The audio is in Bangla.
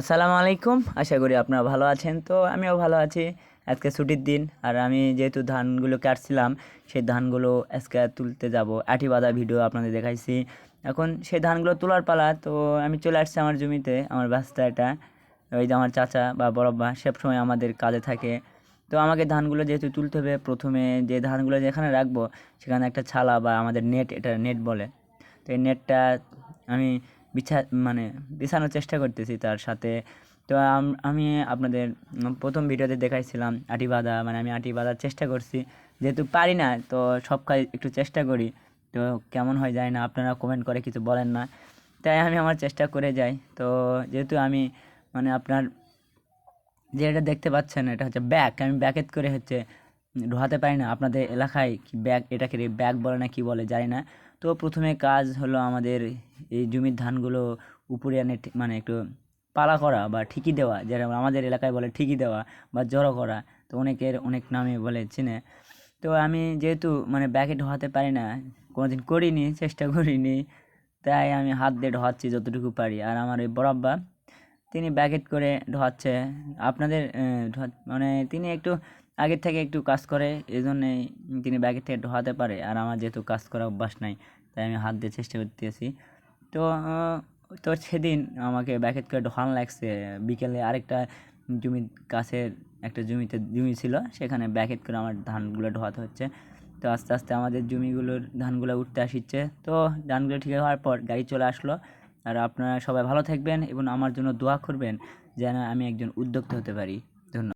আসসালামু আলাইকুম। আশা করি আপনারা ভালো আছেন। তো আমিও ভালো আছি। আজকে ছুটির দিন আর আমি যেহেতু ধানগুলো কাটছিলাম, সেই ধানগুলো আজকে তুলতে যাব। আটি বাঁধা ভিডিও আপনাদের দেখাইছি। এখন সেই ধানগুলো তোলার পালা, তো আমি চলে আসছি আমার জমিতে। আমার বাস্তা এটা, ওই যে আমার চাচা বা বড়ব্বা সব সময় আমাদের কাজে থাকে। তো আমাকে ধানগুলো যেহেতু তুলতে হবে, প্রথমে যে ধানগুলো যেখানে রাখব, সেখানে একটা ছালা বা আমাদের নেট, এটা নেট বলে। তো এই নেটটা আমি বিছা মানে বিছানোর চেষ্টা করতেছি তার সাথে। তো আমি আপনাদের প্রথম ভিডিওতে দেখাইছিলাম আটি বাঁধা মানে আমি আটি বাঁধার চেষ্টা করছি। যেহেতু পারি না, তো সব কাজ একটু চেষ্টা করি। তো কেমন হয় যায় না, আপনারা কমেন্ট করে কিছু বলেন না। তাই আমি আমার চেষ্টা করে যাই। তো যেহেতু আমি মানে আপনার, যেটা দেখতে পাচ্ছেন, এটা হচ্ছে ব্যাক আমি ব্যাকেত করে হচ্ছে ঢোয়াতে পারি না। আপনাদের এলাকায় ব্যাগ, এটাকে ব্যাগ বলে না, কি বলে জানি না। তো প্রথমে কাজ হলো আমাদের এই জমির ধানগুলো উপরে এনে মানে একটু পালা করা বা ঠিকি দেওয়া যেটা আমাদের এলাকায় বলে ঠিকি দেওয়া বা জড়ো করা। তো অনেকের অনেক নামে বলে চিনে। তো আমি যেহেতু মানে ব্যাগে ঢোয়াতে পারি না কোনো দিন করিনি, চেষ্টা করিনি, তাই আমি হাত দিয়ে ঢোয়াচ্ছি যতটুকু পারি। আর আমার এই বরাব্বা তিনি ব্যাকেট করে ঢোয়াচ্ছে আপনাদের মানে তিনি একটু আগের থেকে একটু কাজ করে এই জন্যেই তিনি ব্যাগের থেকে ঢোয়াতে পারে। আর আমার যেহেতু কাজ করা অভ্যাস নাই, তাই আমি হাত দিয়ে চেষ্টা করতেছি। তো তো সেদিন আমাকে ব্যাকেট করে ঢোয়ানো লাগছে। বিকেলে আরেকটা জমি কাছের একটা জমিতে, জমি ছিল, সেখানে ব্যাকেট করে আমার ধানগুলো ঢোয়াতে হচ্ছে। তো আস্তে আস্তে আমাদের জমিগুলোর ধানগুলো উঠতে আসছে তো ধানগুলো ঠিক হওয়ার পর গাড়ি চলে আসলো। আর আপনারা সবাই ভালো থাকবেন এবং আমার জন্য দোয়া করবেন যেন আমি একজন উদ্যোক্তা হতে পারি।